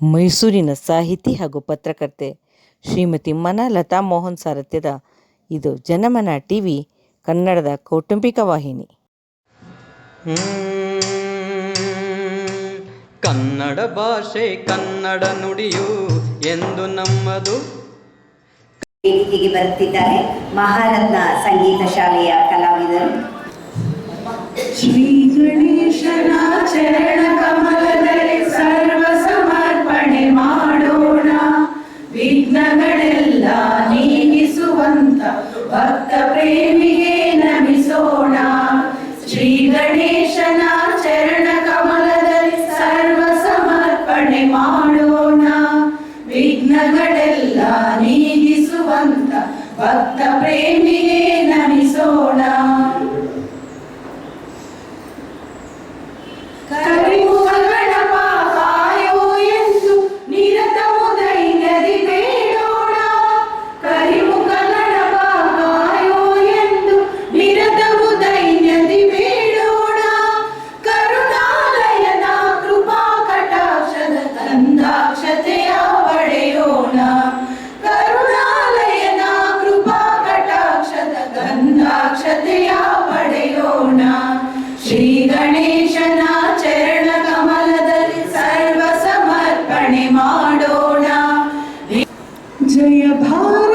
ಮೈಸೂರಿನ ಸಾಹಿತಿ ಹಾಗೂ ಪತ್ರಕರ್ತೆ ಶ್ರೀಮತಿ ಮನ ಲತಾ ಮೋಹನ್ ಸಾರಥ್ಯದ ಇದು ಜನಮನ ಟಿ ವಿ ಕನ್ನಡದ ಕೌಟುಂಬಿಕ ವಾಹಿನಿ. ಕನ್ನಡ ಭಾಷೆ ಕನ್ನಡ ನುಡಿಯು ಎಂದು ನಮ್ಮದು. ವೇದಿಕೆಗೆ ಬರುತ್ತಿದ್ದಾರೆ ಮಹಾರತ್ನ ಸಂಗೀತ ಶಾಲೆಯ ಕಲಾವಿದರು. ಶ್ರೀ ಗಣೇಶನ ಚರಣ ಪ್ರೇಮಿಗೆ ನಮಿಸೋಣ. ಶ್ರೀ ಗಣೇಶನ ಚರಣ ಕಮಲದಲ್ಲಿ ಸರ್ವ ಸಮರ್ಪಣೆ ಮಾಡೋಣ. ವಿಘ್ನಗಳೆಲ್ಲ ನೀಗಿಸುವಂತ ಭಕ್ತ ಪ್ರೇಮಿಗೆ Empire.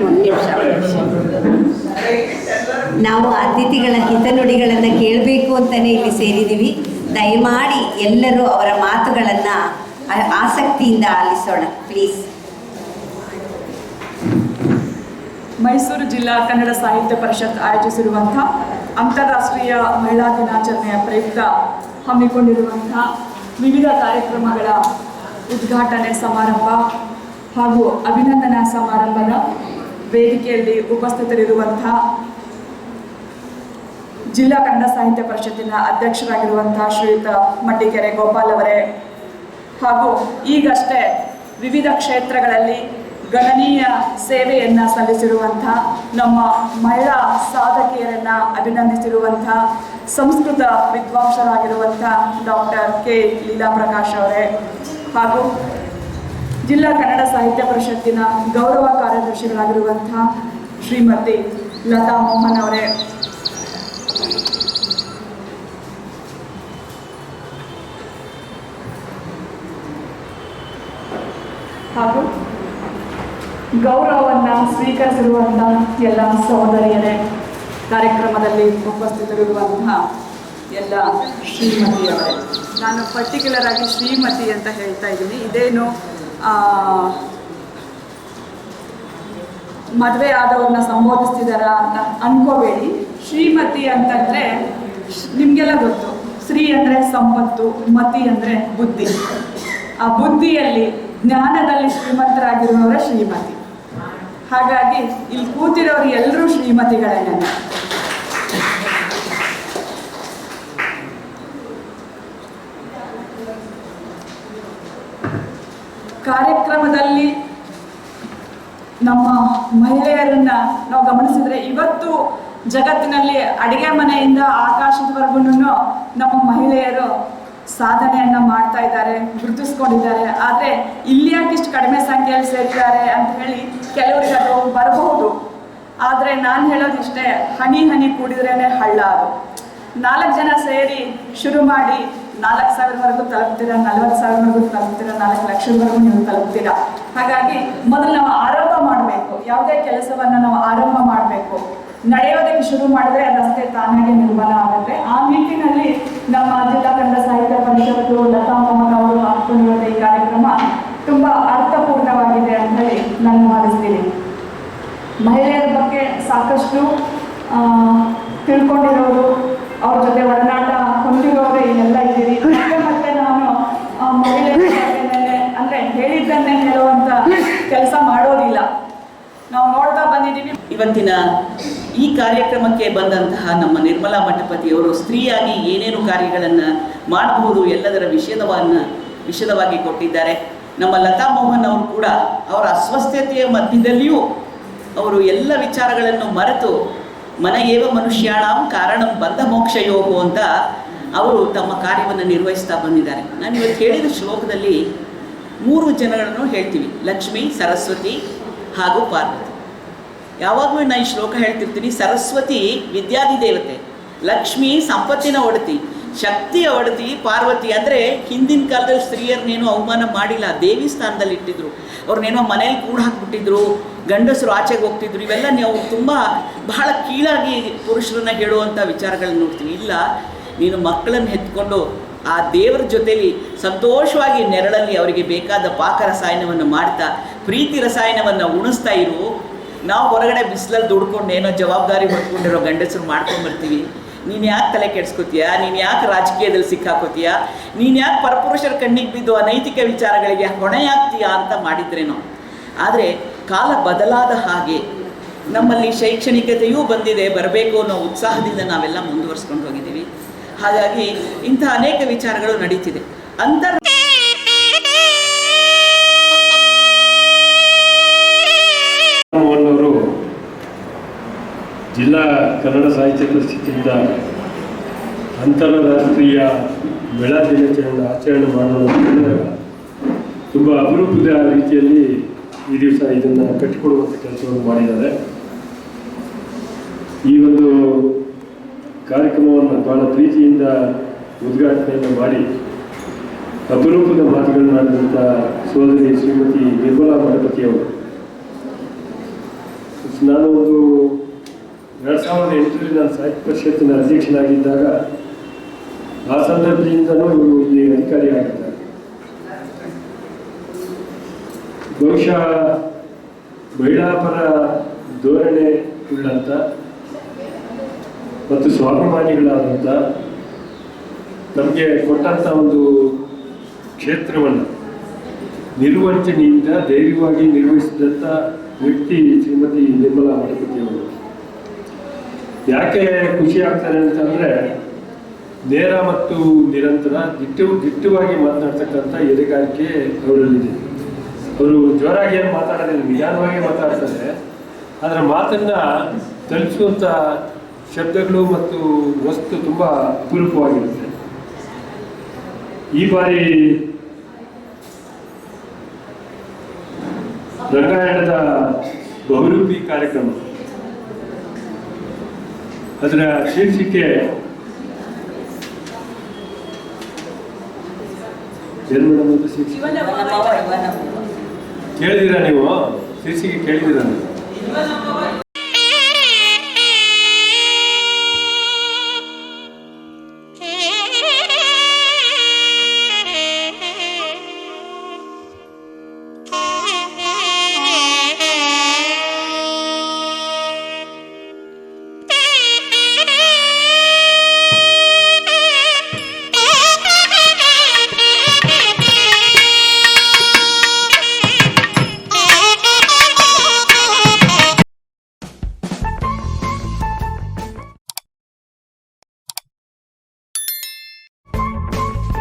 ಒಂದು ನಿಮಿಷ. ನಾವು ಅತಿಥಿಗಳ ಹಿತನುಡಿಗಳನ್ನು ಕೇಳಬೇಕು ಅಂತಾನೆ ಇಲ್ಲಿ ಸೇರಿದ್ದೀವಿ ದಯಮಾಡಿ ಎಲ್ಲರೂ ಅವರ ಮಾತುಗಳನ್ನು ಆಸಕ್ತಿಯಿಂದ ಆಲಿಸೋಣ ಪ್ಲೀಸ್ ಮೈಸೂರು ಜಿಲ್ಲಾ ಕನ್ನಡ ಸಾಹಿತ್ಯ ಪರಿಷತ್ ಆಯೋಜಿಸಿರುವಂಥ ಅಂತಾರಾಷ್ಟ್ರೀಯ ಮಹಿಳಾ ದಿನಾಚರಣೆಯ ಪ್ರಯುಕ್ತ ಹಮ್ಮಿಕೊಂಡಿರುವಂಥ ವಿವಿಧ ಕಾರ್ಯಕ್ರಮಗಳ ಉದ್ಘಾಟನೆ ಸಮಾರಂಭ ಹಾಗೂ ಅಭಿನಂದನಾ ಸಮಾರಂಭದ ವೇದಿಕೆಯಲ್ಲಿ ಉಪಸ್ಥಿತರಿರುವಂತಹ ಜಿಲ್ಲಾ ಕನ್ನಡ ಸಾಹಿತ್ಯ ಪರಿಷತ್ತಿನ ಅಧ್ಯಕ್ಷರಾಗಿರುವಂತಹ ಶ್ರೀಯುತ ಮಟ್ಟಿಕೆರೆ ಗೋಪಾಲ್ ಅವರೇ ಹಾಗೂ ಈಗಷ್ಟೇ ವಿವಿಧ ಕ್ಷೇತ್ರಗಳಲ್ಲಿ ಗಣನೀಯ ಸೇವೆಯನ್ನು ಸಲ್ಲಿಸಿರುವಂಥ ನಮ್ಮ ಮಹಿಳಾ ಸಾಧಕಿಯರನ್ನು ಅಭಿನಂದಿಸಿರುವಂಥ ಸಂಸ್ಕೃತ ವಿದ್ವಾಂಸರಾಗಿರುವಂಥ ಡಾಕ್ಟರ್ ಕೆ ಲೀಲಾ ಪ್ರಕಾಶ್ ಅವರೇ ಹಾಗೂ ಜಿಲ್ಲಾ ಕನ್ನಡ ಸಾಹಿತ್ಯ ಪರಿಷತ್ತಿನ ಗೌರವ ಕಾರ್ಯದರ್ಶಿಗಳಾಗಿರುವಂಥ ಶ್ರೀಮತಿ ಲತಾ ಮೋಹನ್ ಅವರೇ. ಹಾಗೂ ಗೌರವವನ್ನು ಸ್ವೀಕರಿಸಿರುವಂಥ ಎಲ್ಲ ಸಹೋದರಿಯರೇ, ಕಾರ್ಯಕ್ರಮದಲ್ಲಿ ಉಪಸ್ಥಿತರಿರುವಂತಹ ಎಲ್ಲ ಶ್ರೀಮತಿಯವರೇ. ನಾನು ಪರ್ಟಿಕ್ಯುಲರ್ ಆಗಿ ಶ್ರೀಮತಿ ಅಂತ ಹೇಳ್ತಾ ಇದ್ದೀನಿ. ಇದೇನು ಮದುವೆ ಆದವ್ರನ್ನ ಸಂಬೋಧಿಸ್ತಿದಾರ ಅಂತ ಅನ್ಕೋಬೇಡಿ. ಶ್ರೀಮತಿ ಅಂತಂದರೆ ನಿಮಗೆಲ್ಲ ಗೊತ್ತು. ಶ್ರೀ ಅಂದರೆ ಸಂಪತ್ತು, ಮತಿ ಅಂದರೆ ಬುದ್ಧಿ. ಆ ಬುದ್ಧಿಯಲ್ಲಿ ಜ್ಞಾನದಲ್ಲಿ ಶ್ರೀಮಂತರಾಗಿರುವವರ ಶ್ರೀಮತಿ. ಹಾಗಾಗಿ ಇಲ್ಲಿ ಕೂತಿರೋರು ಎಲ್ಲರೂ ಶ್ರೀಮತಿಗಳೇನೆ ಕಾರ್ಯಕ್ರಮದಲ್ಲಿ ನಮ್ಮ ಮಹಿಳೆಯರನ್ನ ನಾವು ಗಮನಿಸಿದ್ರೆ ಇವತ್ತು ಜಗತ್ತಿನಲ್ಲಿ ಅಡಿಗೆ ಮನೆಯಿಂದ ಆಕಾಶದವರೆಗೂ ನಮ್ಮ ಮಹಿಳೆಯರು ಸಾಧನೆಯನ್ನ ಮಾಡ್ತಾ ಇದ್ದಾರೆ, ಗುರುತಿಸ್ಕೊಂಡಿದ್ದಾರೆ. ಆದರೆ ಇಲ್ಲಿ ಯಾಕೆ ಇಷ್ಟು ಕಡಿಮೆ ಸಂಖ್ಯೆಯಲ್ಲಿ ಸೇರಿದ್ದಾರೆ ಅಂತ ಹೇಳಿ ಕೆಲವರಿಗೆ ಅದು ಬರಬಹುದು. ಆದರೆ ನಾನು ಹೇಳೋದಿಷ್ಟೇ ಹನಿ ಹನಿ ಕೂಡಿದ್ರೇನೆ ಹಳ್ಳ ನಾಲ್ಕು ಜನ ಸೇರಿ ಶುರು ಮಾಡಿ ನಾಲ್ಕು ಸಾವಿರವರೆಗೂ ತಲುಪ್ತೀರಾ, ನಲ್ವತ್ತು ಸಾವಿರವರೆಗೂ ತಲುಪ್ತೀರಾ, ನಾಲ್ಕು ಲಕ್ಷದವರೆಗೂ ನೀವು ತಲುಪ್ತೀರಾ? ಹಾಗಾಗಿ ಮೊದಲು ನಾವು ಆರಂಭ ಮಾಡಬೇಕು. ಯಾವುದೇ ಕೆಲಸವನ್ನು ನಾವು ಆರಂಭ ಮಾಡಬೇಕು. ನಡೆಯೋದಕ್ಕೆ ಶುರು ಮಾಡಿದ್ರೆ ರಸ್ತೆ ತಾನಾಗೆ ನಿರ್ಮಾಣ ಆಗುತ್ತೆ. ಆ ನಿಟ್ಟಿನಲ್ಲಿ ನಮ್ಮ ಜಿಲ್ಲಾ ಕನ್ನಡ ಸಾಹಿತ್ಯ ಪರಿಷತ್ತು, ಲತಾ ಮೋಹನ್ ಅವರು ಈ ಕಾರ್ಯಕ್ರಮ ತುಂಬಾ ಅರ್ಥಪೂರ್ಣವಾಗಿದೆ ಅಂತ ಹೇಳಿ ನಾನು ಭಾವಿಸ್ತೀನಿ. ಮಹಿಳೆಯರ ಬಗ್ಗೆ ಸಾಕಷ್ಟು ತಿಳ್ಕೊಂಡಿರೋರು ಅವ್ರ ಜೊತೆ ಒಡನಾಟ ಹೊಂದಿರೋರು ಇಲ್ಲೆಲ್ಲ ಇದ್ದೀರಿ ಮತ್ತೆ ಮತ್ತೆ ನಾನು ಆ, ಮಹಿಳೆಯರ ಬಗ್ಗೆನೇ ಅಂದ್ರೆ ಹೇಳಿದ್ದನ್ನೇ ಹೇಳುವಂತ ಕೆಲಸ ಮಾಡೋದಿಲ್ಲ ನಾವು ನೋಡ್ತಾ ಬಂದಿದ್ದೀವಿ ಇವತ್ತಿನ ಈ ಕಾರ್ಯಕ್ರಮಕ್ಕೆ ಬಂದಂತಹ ನಮ್ಮ ನಿರ್ಮಲಾ ಮಠಪತಿಯವರು ಸ್ತ್ರೀಯಾಗಿ ಏನೇನು ಕಾರ್ಯಗಳನ್ನು ಮಾಡಬಹುದು ಎಲ್ಲದರ ವಿಷಯವನ್ನು ವಿಷದವಾಗಿ ಕೊಟ್ಟಿದ್ದಾರೆ. ನಮ್ಮ ಲತಾ ಮೋಹನ್ ಅವರು ಕೂಡ ಅವರ ಅಸ್ವಸ್ಥತೆಯ ಮಧ್ಯದಲ್ಲಿಯೂ ಅವರು ಎಲ್ಲ ವಿಚಾರಗಳನ್ನು ಮರೆತು ಮನೆಯೇವ ಮನುಷ್ಯಾಣಂ ಕಾರಣಂ ಬಂಧ ಮೋಕ್ಷಯೋಗು ಅಂತ ಅವರು ತಮ್ಮ ಕಾರ್ಯವನ್ನು ನಿರ್ವಹಿಸ್ತಾ ಬಂದಿದ್ದಾರೆ. ನಾನು ಇವತ್ತು ಹೇಳಿದ ಶ್ಲೋಕದಲ್ಲಿ ಮೂರು ಜನಗಳನ್ನು ಹೇಳ್ತೀವಿ. ಲಕ್ಷ್ಮಿ, ಸರಸ್ವತಿ ಹಾಗೂ ಪಾರ್ವತಿ. ಯಾವಾಗಲೂ ನಾನು ಈ ಶ್ಲೋಕ ಹೇಳ್ತಿರ್ತೀನಿ, ಸರಸ್ವತಿ ವಿದ್ಯಾದಿ ದೇವತೆ, ಲಕ್ಷ್ಮಿ ಸಂಪತ್ತಿನ ಒಡತಿ, ಶಕ್ತಿಯ ಒಡತಿ, ಪಾರ್ವತಿ ಅಂದರೆ ಹಿಂದಿನ ಕಾಲದಲ್ಲಿ ಸ್ತ್ರೀಯರನ್ನೇನು ಅವಮಾನ ಮಾಡಿಲ್ಲ, ದೇವಿ ಸ್ಥಾನದಲ್ಲಿ ಇಟ್ಟಿದ್ರು ಅವ್ರನ್ನೇನೋ ಮನೇಲಿ ಕೂಡ ಹಾಕ್ಬಿಟ್ಟಿದ್ರು, ಗಂಡಸರು ಆಚೆಗೆ ಹೋಗ್ತಿದ್ರು, ಇವೆಲ್ಲ ನೀವು ತುಂಬ ಬಹಳ ಕೀಳಾಗಿ ಪುರುಷರನ್ನ ಹೇಳುವಂಥ ವಿಚಾರಗಳನ್ನ ನೋಡ್ತೀವಿ ಇಲ್ಲ, ನೀನು ಮಕ್ಕಳನ್ನು ಎತ್ಕೊಂಡು ಆ ದೇವರ ಜೊತೆಲಿ ಸಂತೋಷವಾಗಿ ನೆರಳಲ್ಲಿ ಅವರಿಗೆ ಬೇಕಾದ ಪಾಕ ರಸಾಯನವನ್ನು ಮಾಡ್ತಾ, ಪ್ರೀತಿ ರಸಾಯನವನ್ನು ಉಣಿಸ್ತಾ ಇರು ನಾವು ಹೊರಗಡೆ ಬಿಸಿಲಲ್ಲಿ ದುಡ್ಕೊಂಡು ಏನೋ ಜವಾಬ್ದಾರಿ ಹೊತ್ಕೊಂಡಿರೋ ಗಂಡಸರು ಮಾಡ್ಕೊಂಡ್ಬರ್ತೀವಿ. ನೀನು ಯಾಕೆ ತಲೆ ಕೆಡ್ಸ್ಕೊತೀಯ? ನೀನು ಯಾಕೆ ರಾಜಕೀಯದಲ್ಲಿ ಸಿಕ್ಕಾಕೋತೀಯ? ನೀನು ಯಾಕೆ ಪರಪುರುಷರ ಕಣ್ಣಿಗೆ ಬಿದ್ದು ಅನೈತಿಕ ವಿಚಾರಗಳಿಗೆ ಹೊಣೆಯಾಗ್ತೀಯಾ ಅಂತ ಮಾಡಿದ್ರೇನೋ. ಆದರೆ ಕಾಲ ಬದಲಾದ ಹಾಗೆ ನಮ್ಮಲ್ಲಿ ಶೈಕ್ಷಣಿಕತೆಯೂ ಬಂದಿದೆ, ಬರಬೇಕು ಅನ್ನೋ ಉತ್ಸಾಹದಿಂದ ನಾವೆಲ್ಲ ಮುಂದುವರ್ಸ್ಕೊಂಡು ಹೋಗಿದ್ದೀವಿ. ಹಾಗಾಗಿ ಇಂಥ ಅನೇಕ ವಿಚಾರಗಳು ನಡೀತಿದೆ. ಅಂತರ್ ಜಿಲ್ಲಾ ಕನ್ನಡ ಸಾಹಿತ್ಯ ಪರಿಷತ್ತಿನಿಂದ ಅಂತಾರಾಷ್ಟ್ರೀಯ ಬೆಳ ದಿನಾಚರಣೆ ಆಚರಣೆ ಮಾಡುವ ತುಂಬ ಅಪರೂಪದ ರೀತಿಯಲ್ಲಿ ಈ ದಿವಸ ಇದನ್ನು ಕಟ್ಟಿಕೊಡುವಂಥ ಕೆಲಸವನ್ನು ಮಾಡಿದ್ದಾರೆ. ಈ ಒಂದು ಕಾರ್ಯಕ್ರಮವನ್ನು ಬಹಳ ಪ್ರೀತಿಯಿಂದ ಉದ್ಘಾಟನೆಯನ್ನು ಮಾಡಿ ಅಪರೂಪದ ಮಾತುಗಳನ್ನಾಡಿದಂಥ ಸೋದರಿ ಶ್ರೀಮತಿ ನಿರ್ಮಲಾ ಗಣಪತಿಯವರು ನಾನು ಒಂದು ಎರಡು ಸಾವಿರದ ಎಂಟರಲ್ಲಿ ನಾನು ಸಾಹಿತ್ಯ ಪರಿಷತ್ತಿನ ಅಧ್ಯಕ್ಷನಾಗಿದ್ದಾಗ ಆ ಸಂದರ್ಭದಿಂದಲೂ ಇವರು ಇಲ್ಲಿ ಅಧಿಕಾರಿಯಾಗಿದ್ದಾರೆ. ಬಹುಶಃ ಮಹಿಳಾಪರ ಧೋರಣೆ ಉಳ್ಳಂಥ ಮತ್ತು ಸ್ವಾಭಿಮಾನಿಗಳಾದಂಥ ನಮಗೆ ಕೊಟ್ಟಂಥ ಒಂದು ಕ್ಷೇತ್ರವನ್ನು ನಿರ್ವಂಚನೆಯಿಂದ ಧೈರ್ಯವಾಗಿ ನಿರ್ವಹಿಸಿದಂಥ ವ್ಯಕ್ತಿ ಶ್ರೀಮತಿ ನಿರ್ಮಲಾ ಮಠಪತಿಯವರು ಯಾಕೆ ಖುಷಿ ಆಗ್ತಾರೆ ಅಂತಂದರೆ ನೇರ ಮತ್ತು ನಿರಂತರ ದಿಟ್ಟು ದಿಟ್ಟವಾಗಿ ಮಾತನಾಡ್ತಕ್ಕಂಥ ಎದೆಗಾರಿಕೆ ಅವರಲ್ಲಿದೆ. ಅವರು ಜೋರಾಗಿ ಏನು ಮಾತಾಡೋದಿಲ್ಲ ನಿಧಾನವಾಗಿ ಮಾತಾಡ್ತಾರೆ. ಅದರ ಮಾತನ್ನು ತಲುಪಿಸುವಂಥ ಶಬ್ದಗಳು ಮತ್ತು ವಸ್ತು ತುಂಬ ಅಪರೂಪವಾಗಿರುತ್ತೆ. ಈ ಬಾರಿ ರಂಗಾಯಣದ ಬಹುರೂಪಿ ಕಾರ್ಯಕ್ರಮ ಅದರ ಶೀರ್ಷಿಕೆ ಏನು ಮೇಡಮ್ ಅದು ಶೀರ್ಷಿಕೆ ಕೇಳಿದ್ದೀರಾ ನೀವು? ಶೀರ್ಷಿಕೆ ಕೇಳಿದ್ದೀರಾ ನೀವು?